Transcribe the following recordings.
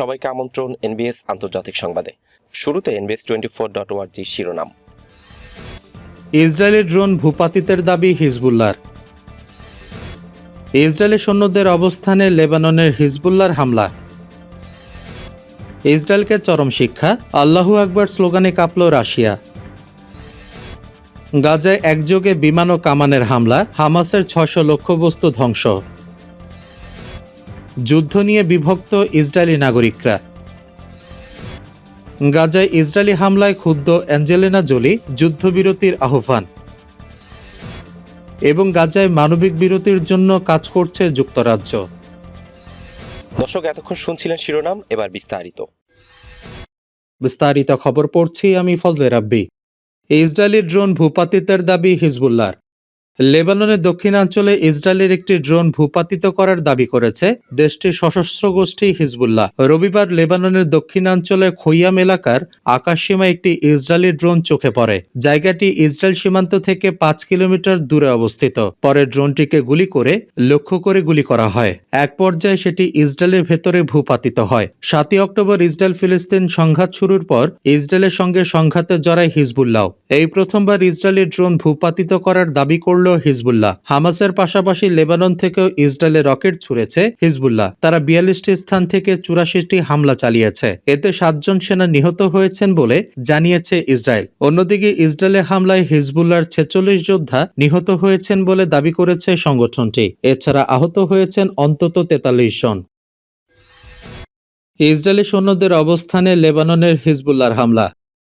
সবাইকে আমন্ত্রণ এনবিএস আন্তর্জাতিক সংবাদে। শুরুতে এনবিএস টোয়েন্টি ফোর ডট ওয়ার্জি শিরোনাম। ইসরায়েলের ড্রোন ভূপাতিতের দাবি হিজবুল্লার ইসরায়েলের সৈন্যদের অবস্থানে লেবাননের হিজবুল্লার হামলা। ইসরায়েলকে চরম শিক্ষা, আল্লাহু আকবর স্লোগানে কাঁপল রাশিয়া। গাজায় একযোগে বিমান ও কামানের হামলা, হামাসের ছশো লক্ষ্যবস্তু ধ্বংস। যুদ্ধ নিয়ে বিভক্ত ইসরায়েলি নাগরিকরা। গাজায় ইসরায়েলি হামলায় ক্ষুব্ধ অ্যাঞ্জেলিনা জোলি যুদ্ধবিরতির আহ্বান। এবং গাজায় মানবিক বিরতির জন্য কাজ করছে যুক্তরাজ্য। দর্শক এতক্ষণ শুনছিলেন শিরোনাম এবার বিস্তারিত। বিস্তারিত খবর পড়ছি আমি ফজলে রাব্বি। ইসরায়েলি ড্রোন ভূপাতিতের দাবি হিজবুল্লার লেবাননের দক্ষিণাঞ্চলে ইসরায়েলের একটি ড্রোন ভূপাতিত করার দাবি করেছে দেশটির সশস্ত্র গোষ্ঠী হিজবুল্লাহ। রবিবার লেবাননের দক্ষিণাঞ্চলের খৈয়াম এলাকার আকাশসীমায় একটি ইসরায়েলি ড্রোন চোখে পড়ে। জায়গাটি ইসরায়েল সীমান্ত থেকে পাঁচ কিলোমিটার দূরে অবস্থিত। পরে ড্রোনটিকে গুলি করে লক্ষ্য করে গুলি করা হয়। এক পর্যায়ে সেটি ইসরায়েলের ভেতরে ভূপাতিত হয়। সাতই অক্টোবর ইসরায়েল ফিলিস্তিন সংঘাত শুরুর পর ইসরায়েলের সঙ্গে সংঘাতে জড়ায় হিজবুল্লাহ। এই প্রথমবার ইসরায়েলি ড্রোন ভূপাতিত করার দাবি করল হিজবুল্লাহ। হামাসের পাশাপাশি লেবানন থেকেও ইসরায়েলে রকেট ছুড়েছে হিজবুল্লাহ। তারা বিয়াল্লিশটি স্থান থেকে চুরাশিটি হামলা চালিয়েছে। এতে সাতজন সেনা নিহত হয়েছেন বলে জানিয়েছে ইসরায়েল। অন্যদিকে ইসরায়েলের হামলায় হিজবুল্লাহর ছেচল্লিশ যোদ্ধা নিহত হয়েছেন বলে দাবি করেছে সংগঠনটি। এছাড়া আহত হয়েছেন অন্তত তেতাল্লিশ জন। ইসরায়েলি সৈন্যদের অবস্থানে লেবাননের হিজবুল্লাহর হামলা।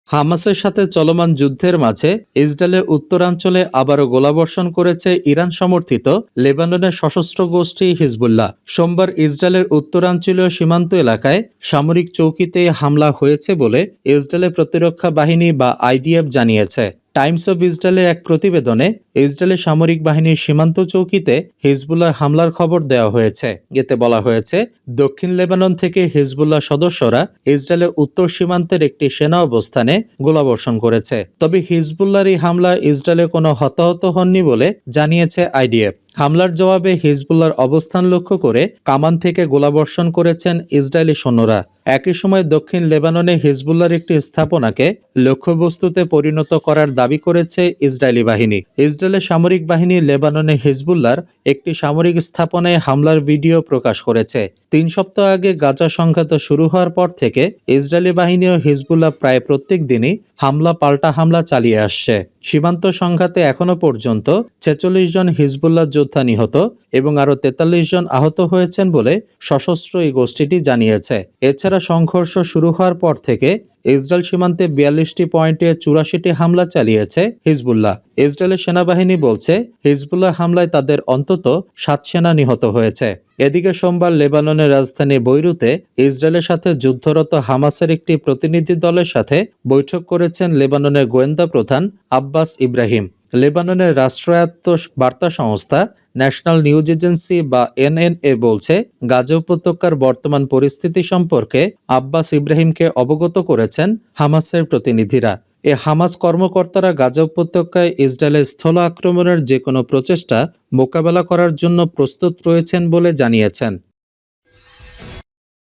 হামাসের সাথে চলমান যুদ্ধের মাঝে ইসরায়েলের উত্তরাঞ্চলে আবারও গোলাবর্ষণ করেছে ইরান সমর্থিত লেবাননের সশস্ত্র গোষ্ঠী হিজবুল্লাহ। সোমবার ইসরায়েলের উত্তরাঞ্চলীয় সীমান্ত এলাকায় সামরিক চৌকিতে হামলা হয়েছে বলে ইসরায়েলের প্রতিরক্ষা বাহিনী বা আইডিএফ জানিয়েছে। টাইমস অব ইসরায়েলের এক প্রতিবেদনে ইসরায়েলের সামরিক বাহিনীর সীমান্ত চৌকিতে হিজবুল্লার হামলার খবর দেওয়া হয়েছে। এতে বলা হয়েছে, দক্ষিণ লেবানন থেকে হিজবুল্লাহ সদস্যরা ইসরায়েলের উত্তর সীমান্তের একটি সেনা অবস্থানে গোলাবর্ষণ করেছে। তবে হিজবুল্লার এই হামলা ইসরায়েলে কোনো হতাহত হননি বলে জানিয়েছে আইডিএফ। হামলার জবাবে হিজবুল্লার অবস্থান লক্ষ্য করে কামান থেকে গোলাবর্ষণ করেছেন ইসরায়েলি সৈন্যরা। একই সময় দক্ষিণ লেবাননে হিজবুল্লার একটি স্থাপনাকে লক্ষ্যবস্তুতে পরিণত করার দাবি করেছে ইসরায়েলি বাহিনী। ইসরায়েলের সামরিক বাহিনী লেবাননে হিজবুল্লার একটি সামরিক স্থাপনায় হামলার ভিডিও প্রকাশ করেছে। তিন সপ্তাহ আগে গাজা সংঘাত শুরু হওয়ার পর থেকে ইসরায়েলি বাহিনী ও হিজবুল্লাহ প্রায় প্রত্যেক দিনই হামলা পাল্টা হামলা চালিয়ে আসছে। সীমান্ত সংঘাতে এখনও পর্যন্ত ছেচল্লিশ জন হিজবুল্লাহ যোদ্ধা নিহত এবং আরও তেতাল্লিশ জন আহত হয়েছেন বলে সশস্ত্র এই গোষ্ঠীটি জানিয়েছে। এছাড়া সংঘর্ষ শুরু হওয়ার পর থেকে ইসরায়েল সীমান্তে বিয়াল্লিশটি পয়েন্টে চুরাশিটি হামলা চালিয়েছে হিজবুল্লাহ। ইসরায়েলের সেনাবাহিনী বলছে, হিজবুল্লাহ হামলায় তাদের অন্তত সাত সেনা নিহত হয়েছে। এদিকে সোমবার লেবাননের রাজধানী বৈরুতে ইসরায়েলের সাথে যুদ্ধরত হামাসের একটি প্রতিনিধি দলের সাথে বৈঠক করেছেন লেবাননের গোয়েন্দা প্রধান আব্বাস ইব্রাহিম। লেবাননের রাষ্ট্রায়ত্ত বার্তা সংস্থা ন্যাশনাল নিউজ এজেন্সি বা এনএনএ বলছে, গাজা উপত্যকার বর্তমান পরিস্থিতি সম্পর্কে আব্বাস ইব্রাহিমকে অবগত করেছেন হামাসের প্রতিনিধিরা। এ হামাস কর্মকর্তারা গাজা উপত্যকায় ইসরায়েলের স্থল আক্রমণের যে কোনো প্রচেষ্টা মোকাবেলা করার জন্য প্রস্তুত রয়েছেন বলে জানিয়েছেন।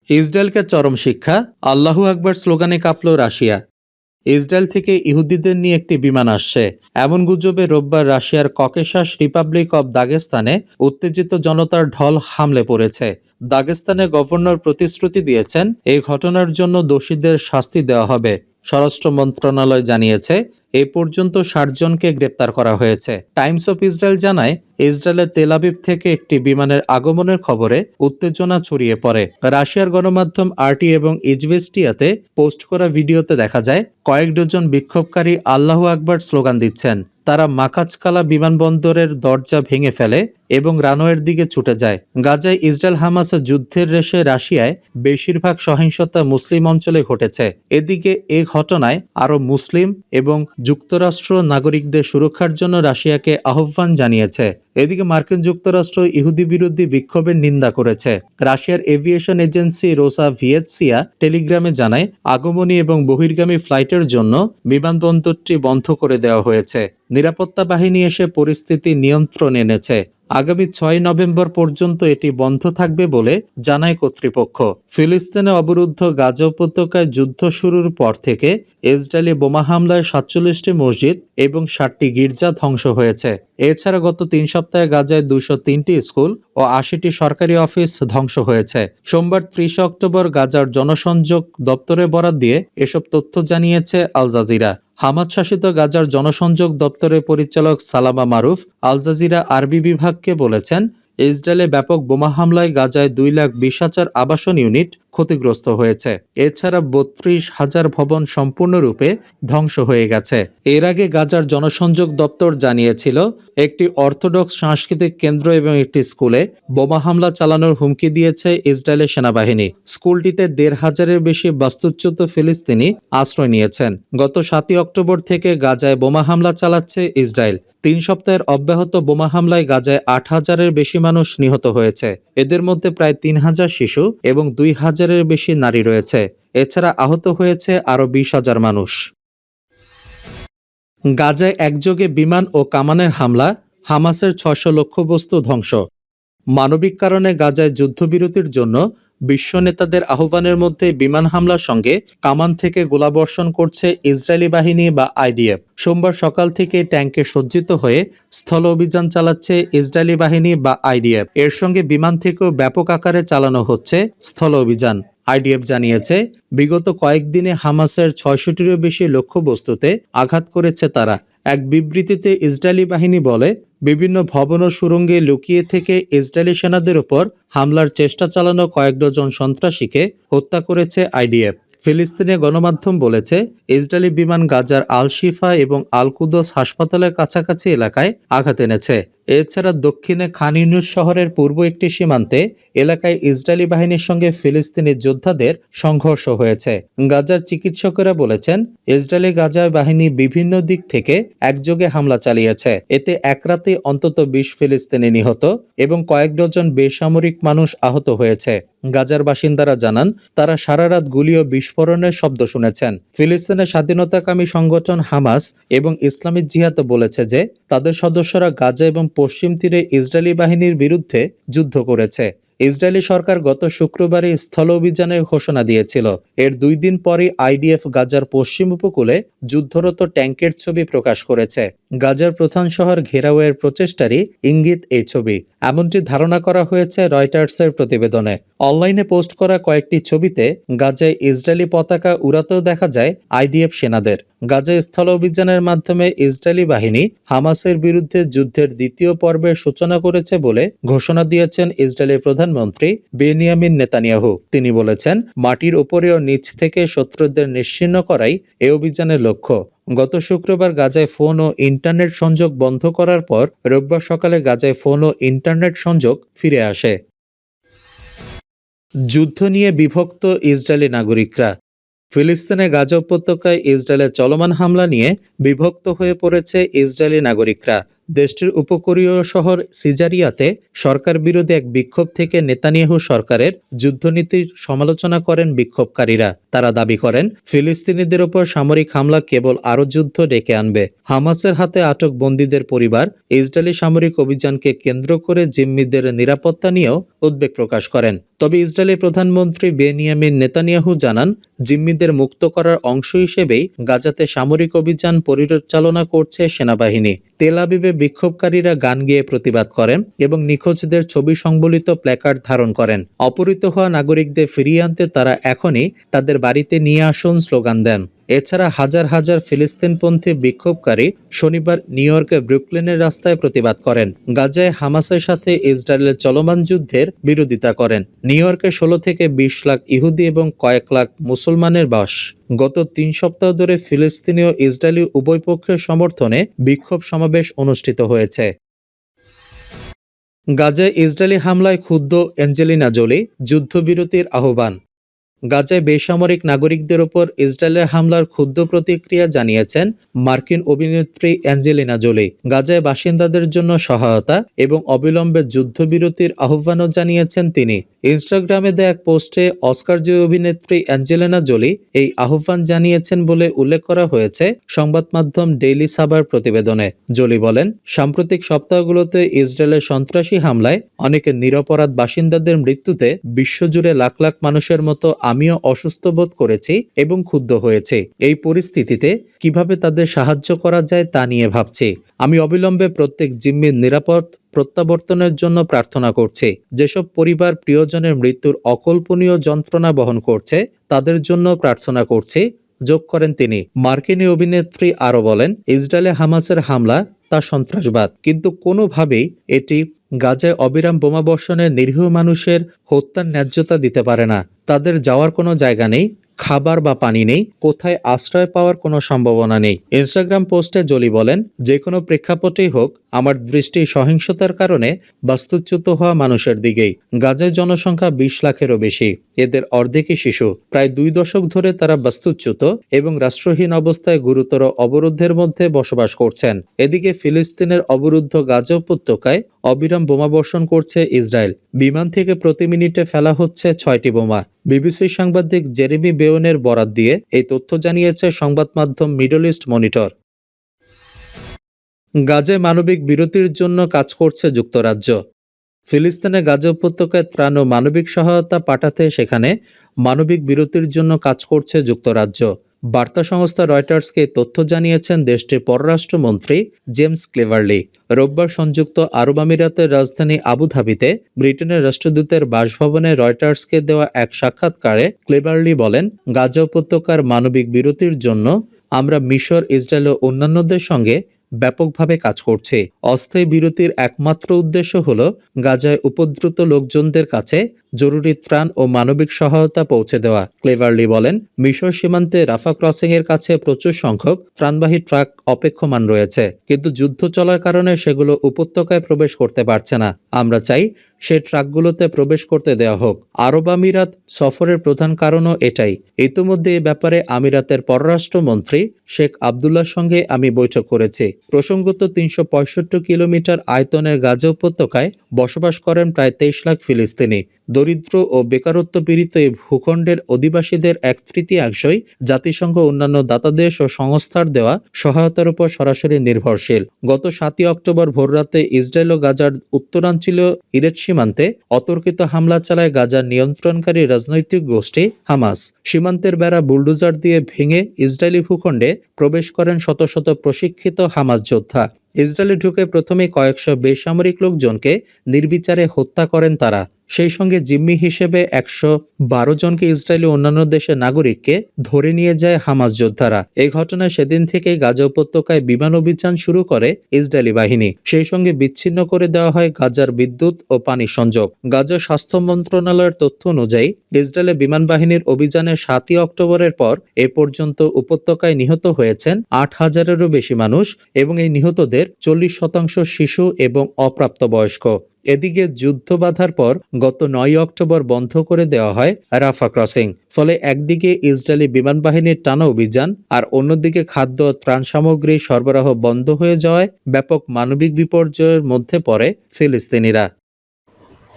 ইসরায়েলকে চরম শিক্ষা, আল্লাহু আকবর স্লোগানে কাঁপল রাশিয়া। ইসরায়েল থেকে ইহুদিদের নিয়ে একটি বিমান আসছে। এমন গুজবে রোববার রাশিয়ার ককেশাস রিপাবলিক অব দাগেস্তানে উত্তেজিত জনতার ঢল হামলে পড়েছে। দাগেস্তানের গভর্নর প্রতিশ্রুতি দিয়েছেন, এই ঘটনার জন্য দোষীদের শাস্তি দেওয়া হবে। স্বরাষ্ট্র মন্ত্রণালয় জানিয়েছে, এ পর্যন্ত ষাট জনকে গ্রেপ্তার করা হয়েছে। টাইমস অফ ইসরায়েল জানায়, ইসরায়েলের তেলাবিব থেকে একটি বিমানের আগমনের খবরে উত্তেজনা ছড়িয়ে পড়ে। রাশিয়ার গণমাধ্যম আরটি এবং ইজভেস্টিয়াতে পোস্ট করা ভিডিওতে দেখা যায়, কয়েক ডজন বিক্ষোভকারী আল্লাহ আকবর স্লোগান দিচ্ছেন। তারা মাকাচকালা বিমানবন্দরের দরজা ভেঙে ফেলে এবং রানওয়ের দিকে ছুটে যায়। গাজায় ইসরায়েল হামাস যুদ্ধের রেশে রাশিয়ায় বেশিরভাগ সহিংসতা মুসলিম অঞ্চলে ঘটেছে। এদিকে এ ঘটনায় আরও মুসলিম এবং যুক্তরাষ্ট্র নাগরিকদের সুরক্ষার জন্য রাশিয়াকে আহ্বান জানিয়েছে। এদিকে মার্কিন যুক্তরাষ্ট্র ইহুদি বিরোধী বিক্ষোভের নিন্দা করেছে। রাশিয়ার এভিয়েশন এজেন্সি রোসা ভিয়েতসিয়া টেলিগ্রামে জানায়, আগমনী এবং বহির্গামী ফ্লাইটের জন্য বিমানবন্দরটি বন্ধ করে দেওয়া হয়েছে। নিরাপত্তা বাহিনী এসে পরিস্থিতি নিয়ন্ত্রণে এনেছে। আগামী ছয় নভেম্বর পর্যন্ত এটি বন্ধ থাকবে বলে জানায় কর্তৃপক্ষ। ফিলিস্তিনে অবরুদ্ধ গাজা উপত্যকায় যুদ্ধ শুরুর পর থেকে ইসরায়েলি বোমা হামলায় সাতচল্লিশটি মসজিদ এবং ষাটটি গির্জা ধ্বংস হয়েছে। এছাড়া গত তিন সপ্তাহে গাজায় দুশো তিনটি স্কুল ও আশিটি সরকারি অফিস ধ্বংস হয়েছে। সোমবার ত্রিশে অক্টোবর গাজার জনসংযোগ দপ্তরে বরাদ দিয়ে এসব তথ্য জানিয়েছে আল জাজিরা। হামাদ শাসিত গাজার জনসংযোগ দপ্তরের পরিচালক সালামা মারুফ আল জাজিরা আরবি বিভাগকে বলেছেন ইসরায়েলে ব্যাপক বোমা হামলায় গাজায় দুই লাখ বিশ হাজার আবাসন ইউনিট ক্ষতিগ্রস্ত হয়েছে। এছাড়া বত্রিশ হাজার ভবন সম্পূর্ণরূপে ধ্বংস হয়ে গেছে। এর আগে গাজার জনসংযোগ দপ্তর জানিয়েছিল, একটি অর্থোডক্স সাংস্কৃতিক কেন্দ্র এবং একটি স্কুলে বোমা হামলা চালানোর হুমকি দিয়েছে ইসরায়েলের সেনাবাহিনী। স্কুলটিতে দেড় হাজারের বেশি বাস্তুচ্যুত ফিলিস্তিনি আশ্রয় নিয়েছেন। গত সাতই অক্টোবর থেকে গাজায় বোমা হামলা চালাচ্ছে ইসরায়েল। তিন সপ্তাহের অব্যাহত বোমা হামলায় গাজায় আট হাজারের বেশি মানুষ নিহত হয়েছে। এদের মধ্যে প্রায় তিন হাজার শিশু এবং দুই হাজারের বেশি নারী রয়েছে। এছাড়া আহত হয়েছে আরও বিশ হাজার মানুষ। গাজায় একযোগে বিমান ও কামানের হামলা, হামাসের ছশো লক্ষ্যবস্তু ধ্বংস। মানবিক কারণে গাজায় যুদ্ধবিরতির জন্য বিশ্ব নেতাদের আহ্বানের মধ্যে বিমান হামলার সঙ্গে কামান থেকে গোলাবর্ষণ করছে ইসরায়েলি বাহিনী বা আইডিএফ। সোমবার সকাল থেকে ট্যাঙ্কে সজ্জিত হয়ে স্থল অভিযান চালাচ্ছে ইসরায়েলি বাহিনী বা আইডিএফ। এর সঙ্গে বিমান থেকেও ব্যাপক আকারে চালানো হচ্ছে স্থল অভিযান। আইডিএফ জানিয়েছে, বিগত কয়েকদিনে হামাসের ছয়শটিরও বেশি লক্ষ্যবস্তুতে আঘাত করেছে তারা। এক বিবৃতিতে ইসরায়েলি বাহিনী বলে, বিভিন্ন ভবন ও সুড়ঙ্গে লুকিয়ে থেকে ইসরায়েলি সেনাদের ওপর হামলার চেষ্টা চালানো কয়েক ডজন সন্ত্রাসীকে হত্যা করেছে আইডিএফ। ফিলিস্তিনে গণমাধ্যম বলেছে, ইসরায়েলি বিমান গাজার আল শিফা এবং আল কুদস হাসপাতালের কাছাকাছি এলাকায় আঘাত এনেছে। এছাড়া দক্ষিণে খান ইউনুস শহরের পূর্ব একটি সীমান্তে এলাকায় ইসরায়েলি বাহিনীর সঙ্গে ফিলিস্তিনি যোদ্ধাদের সংঘর্ষ হয়েছে। গাজার চিকিৎসকেরা বলেছেন, ইসরায়েলি গাজা বাহিনী বিভিন্ন দিক থেকে একযোগে হামলা চালিয়েছে। এতে এক রাতে অন্তত বিশ ফিলিস্তিনি নিহত এবং কয়েক ডজন বেসামরিক মানুষ আহত হয়েছে। গাজার বাসিন্দারা জানান, তারা সারা রাত গুলি ও বিস্ফোরণের শব্দ শুনেছেন। ফিলিস্তিনের স্বাধীনতাকামী সংগঠন হামাস এবং ইসলামী জিহাদ বলেছে যে, তাদের সদস্যরা গাজা এবং পশ্চিম তীরে ইসরায়েলি বাহিনীর বিরুদ্ধে যুদ্ধ করেছে। ইসরায়েলি সরকার গত শুক্রবারে স্থল অভিযানের ঘোষণা দিয়েছিল। এর দুই দিন পরে আইডিএফ গাজার পশ্চিম উপকূলে যুদ্ধরত ট্যাঙ্কের ছবি প্রকাশ করেছে। গাজার প্রধান শহর ঘেরাওয়ের প্রচেষ্টারই ইঙ্গিত এই ছবি। এমনটি ধারণা করা হয়েছে রয়টার্সের প্রতিবেদনে। অনলাইনে পোস্ট করা কয়েকটি ছবিতে গাজায় ইসরায়েলি পতাকা উড়াতেও দেখা যায় আইডিএফ সেনাদের। গাজায় স্থল অভিযানের মাধ্যমে ইসরায়েলি বাহিনী হামাসের বিরুদ্ধে যুদ্ধের দ্বিতীয় পর্বের সূচনা করেছে বলে ঘোষণা দিয়েছেন ইসরায়েলের প্রধানমন্ত্রী বেনিয়ামিন নেতানিয়াহু। তিনি বলেছেন, মাটির ওপরেও নিচ থেকে শত্রুদের নিশ্চিহ্ন করাই এ অভিযানের লক্ষ্য। গত শুক্রবার গাজায় ফোন ও ইন্টারনেট সংযোগ বন্ধ করার পর রোববার সকালে গাজায় ফোন ও ইন্টারনেট সংযোগ ফিরে আসে। যুদ্ধ নিয়ে বিভক্ত ইসরায়েলি নাগরিকরা। ফিলিস্তিনে গাজা উপত্যকায় ইসরায়েলের চলমান হামলা নিয়ে বিভক্ত হয়ে পড়েছে ইসরায়েলি নাগরিকরা। দেশটির উপকূলীয় শহর সিজারিয়াতে সরকার বিরোধী এক বিক্ষোভ থেকে নেতানিয়াহু সরকারের যুদ্ধনীতির সমালোচনা করেন বিক্ষোভকারীরা। তারা দাবি করেন, ফিলিস্তিনিদের ওপর সামরিক হামলা কেবল আরও যুদ্ধ ডেকে আনবে। হামাসের হাতে আটক বন্দীদের পরিবার ইসরায়েলি সামরিক অভিযানকে কেন্দ্র করে জিম্মিদের নিরাপত্তা নিয়েও উদ্বেগ প্রকাশ করেন। তবে ইসরায়েলি প্রধানমন্ত্রী বেনিয়ামিন নেতানিয়াহু জানান, জিম্মিদের মুক্ত করার অংশ হিসেবেই গাজাতে সামরিক অভিযান পরিচালনা করছে সেনাবাহিনী। তেল আবিবে বিক্ষোভকারীরা গান গেয়ে প্রতিবাদ করেন এবং নিখোঁজদের ছবি সংবলিত প্ল্যাকার্ড ধারণ করেন। অপহৃত হওয়া নাগরিকদের ফিরিয়ে আনতে তারা এখনই তাদের বাড়িতে নিয়ে আসুন স্লোগান দেন। এছাড়া হাজার হাজার ফিলিস্তিনপন্থী বিক্ষোভকারী শনিবার নিউ ইয়র্কের ব্রুকলিনের রাস্তায় প্রতিবাদ করেন। গাজায় হামাসের সাথে ইসরায়েলের চলমান যুদ্ধের বিরোধিতা করেন। নিউ ইয়র্কে ষোলো থেকে বিশ লাখ ইহুদি এবং কয়েক লাখ মুসলমানের বাস। গত তিন সপ্তাহ ধরে ফিলিস্তিনি ও ইসরায়েলি উভয় পক্ষের সমর্থনে বিক্ষোভ সমাবেশ অনুষ্ঠিত হয়েছে। গাজায় ইসরায়েলি হামলায় ক্ষুব্ধ অ্যাঞ্জেলিনা জোলি, যুদ্ধবিরতির আহ্বান। গাজায় বেসামরিক নাগরিকদের ওপর ইসরায়েলের হামলার ক্ষুদ্র প্রতিক্রিয়া জানিয়েছেন মার্কিন অভিনেত্রী অ্যাঞ্জেলিনা জোলি। গাজায় বাসিন্দাদের জন্য সহায়তা এবং অবিলম্বে যুদ্ধবিরতির আহ্বানও জানিয়েছেন তিনি। ইনস্টাগ্রামে দেয়া এক পোস্টে অস্কার জয়ী অভিনেত্রী অ্যাঞ্জেলিনা জোলি এই আহ্বান জানিয়েছেন বলে উল্লেখ করা হয়েছে সংবাদ মাধ্যম ডেইলি সাবার প্রতিবেদনে। জোলি বলেন, সাম্প্রতিক সপ্তাহগুলোতে ইসরায়েলের সন্ত্রাসী হামলায় অনেকে নিরপরাধ বাসিন্দাদের মৃত্যুতে বিশ্বজুড়ে লাখ লাখ মানুষের মতো আমিও অসুস্থ বোধ করেছি এবং ক্ষুব্ধ হয়েছি। এই পরিস্থিতিতে কীভাবে তাদের সাহায্য করা যায় তা নিয়ে ভাবছি। আমি অবিলম্বে প্রত্যেক জিম্মির নিরাপদ প্রত্যাবর্তনের জন্য প্রার্থনা করছি। যেসব পরিবার প্রিয়জনের মৃত্যুর অকল্পনীয় যন্ত্রণা বহন করছে, তাদের জন্য প্রার্থনা করছি, যোগ করেন তিনি। মার্কিনী অভিনেত্রী আরও বলেন, ইসরায়েলে হামাসের হামলা তা সন্ত্রাসবাদ। কিন্তু কোনোভাবেই এটি গাজায় অবিরাম বোমাবর্ষণে নিরীহ মানুষের হত্যার ন্যায্যতা দিতে পারে না। তাদের যাওয়ার কোনো জায়গা নেই খাবার বা পানি নেই, কোথায় আশ্রয় পাওয়ার কোনো সম্ভাবনা নেই। ইনস্টাগ্রাম পোস্টে জলি বলেন, যে কোনো প্রেক্ষাপটেই হোক, আমার দৃষ্টি সহিংসতার কারণে বাস্তুচ্যুত হওয়া মানুষের দিকেই। গাজায় জনসংখ্যা বিশ লাখেরও বেশি। এদের অর্ধেকই শিশু। প্রায় দুই দশক ধরে তারা বাস্তুচ্যুত এবং রাষ্ট্রহীন অবস্থায় গুরুতর অবরোধের মধ্যে বসবাস করছেন। এদিকে ফিলিস্তিনের অবরুদ্ধ গাজা উপত্যকায় অবিরাম বোমা বর্ষণ করছে ইসরায়েল। বিমান থেকে প্রতি মিনিটে ফেলা হচ্ছে ছয়টি বোমা। বিবিসি সাংবাদিক জেরেমি বেওনের বরাত দিয়ে এই তথ্য জানিয়েছে সংবাদ মাধ্যম মিডল ইস্ট মনিটর। গাজে মানবিক বিরতির জন্য কাজ করছে যুক্তরাজ্য। ফিলিস্তিনে গাজা উপত্যকায় ত্রাণ ও মানবিক সহায়তা পাঠাতে সেখানে মানবিক বিরতির জন্য কাজ করছে যুক্তরাজ্য। বার্তা সংস্থা রয়টার্সকে তথ্য জানিয়েছেন দেশটির পররাষ্ট্রমন্ত্রী জেমস ক্লেভারলি। রোববার সংযুক্ত আরব আমিরাতের রাজধানী আবুধাবিতে ব্রিটেনের রাষ্ট্রদূতের বাসভবনে রয়টার্সকে দেওয়া এক সাক্ষাৎকারে ক্লেভারলি বলেন, গাজা উপত্যকার মানবিক বিরতির জন্য আমরা মিশর, ইসরায়েল ও অন্যান্যদের সঙ্গে ব্যাপকভাবে কাজ করছে। অস্থায়ী বিরতির একমাত্র উদ্দেশ্য হল গাজায় উপদ্রুত লোকজনদের কাছে জরুরি ত্রাণ ও মানবিক সহায়তা পৌঁছে দেওয়া। ক্লেভারলি বলেন, মিশর সীমান্তে রাফা ক্রসিং এর কাছে প্রচুর সংখ্যক ত্রাণবাহী ট্রাক অপেক্ষমান রয়েছে, কিন্তু যুদ্ধ চলার কারণে সেগুলো উপত্যকায় প্রবেশ করতে পারছে না। আমরা চাই সে ট্রাকগুলোতে প্রবেশ করতে দেওয়া হোক। আরব আমিরাত সফরের প্রধান কারণও এটাই। ইতিমধ্যে এ ব্যাপারে আমিরাতের পররাষ্ট্রমন্ত্রী শেখ আবদুল্লার সঙ্গে আমি বৈঠক করেছি। প্রসঙ্গত তিনশো পঁয়ষট্টি কিলোমিটার আয়তনের গাজা উপত্যকায় বসবাস করেন প্রায় তেইশ লাখ ফিলিস্তিনি। দরিদ্র ও বেকারত্ব পীড়িত এই ভূখণ্ডের অধিবাসীদের এক তৃতীয়াংশই জাতিসংঘ অন্যান্য দাতাদেশ ও সংস্থার দেওয়া সহায়তার উপর সরাসরি নির্ভরশীল। গত সাতই অক্টোবর ভোররাতে ইসরায়েল ও গাজার উত্তরাঞ্চলীয় ইরেট সীমান্তে অতর্কিত হামলা চালায় গাজার নিয়ন্ত্রণকারী রাজনৈতিক গোষ্ঠী হামাস। সীমান্তের বেড়া বুলডোজার দিয়ে ভেঙে ইসরায়েলি ভূখণ্ডে প্রবেশ করেন শত শত প্রশিক্ষিত হামাস যোদ্ধা। ইসরায়েলে ঢুকে প্রথমে কয়েকশো বেসামরিক লোকজনকে নির্বিচারে হত্যা করেন তারা। সেই সঙ্গে জিম্মি হিসেবে একশো বারো জনকে ইসরায়েলি অন্যান্য দেশের নাগরিককে ধরে নিয়ে যায় হামাস যোদ্ধারা। এই ঘটনায় সেদিন থেকে গাজা উপত্যকায় বিমান অভিযান শুরু করে ইসরায়েলি বাহিনী। সেই সঙ্গে বিচ্ছিন্ন করে দেওয়া হয় গাজার বিদ্যুৎ ও পানি সংযোগ। গাজা স্বাস্থ্য মন্ত্রণালয়ের তথ্য অনুযায়ী, ইসরায়েলে বিমান বাহিনীর অভিযানে সাতই অক্টোবরের পর এ পর্যন্ত উপত্যকায় নিহত হয়েছেন আট হাজারেরও বেশি মানুষ এবং এই নিহতদের চল্লিশ শতাংশ শিশু এবং অপ্রাপ্তবয়স্ক। এদিকে যুদ্ধ বাধার পর গত নয় অক্টোবর বন্ধ করে দেওয়া হয় রাফা ক্রসিং। ফলে একদিকে ইসরায়েলি বিমান বাহিনীর টানা অভিযান আর অন্যদিকে খাদ্য ত্রাণ সামগ্রী সরবরাহ বন্ধ হয়ে যাওয়ায় ব্যাপক মানবিক বিপর্যয়ের মধ্যে পড়ে ফিলিস্তিনিরা।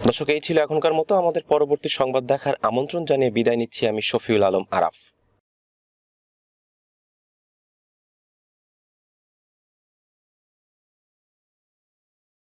দর্শক, এই ছিল এখনকার মতো। আমাদের পরবর্তী সংবাদ দেখার আমন্ত্রণ জানিয়ে বিদায় নিচ্ছি আমি শফিউল আলম আরাফ।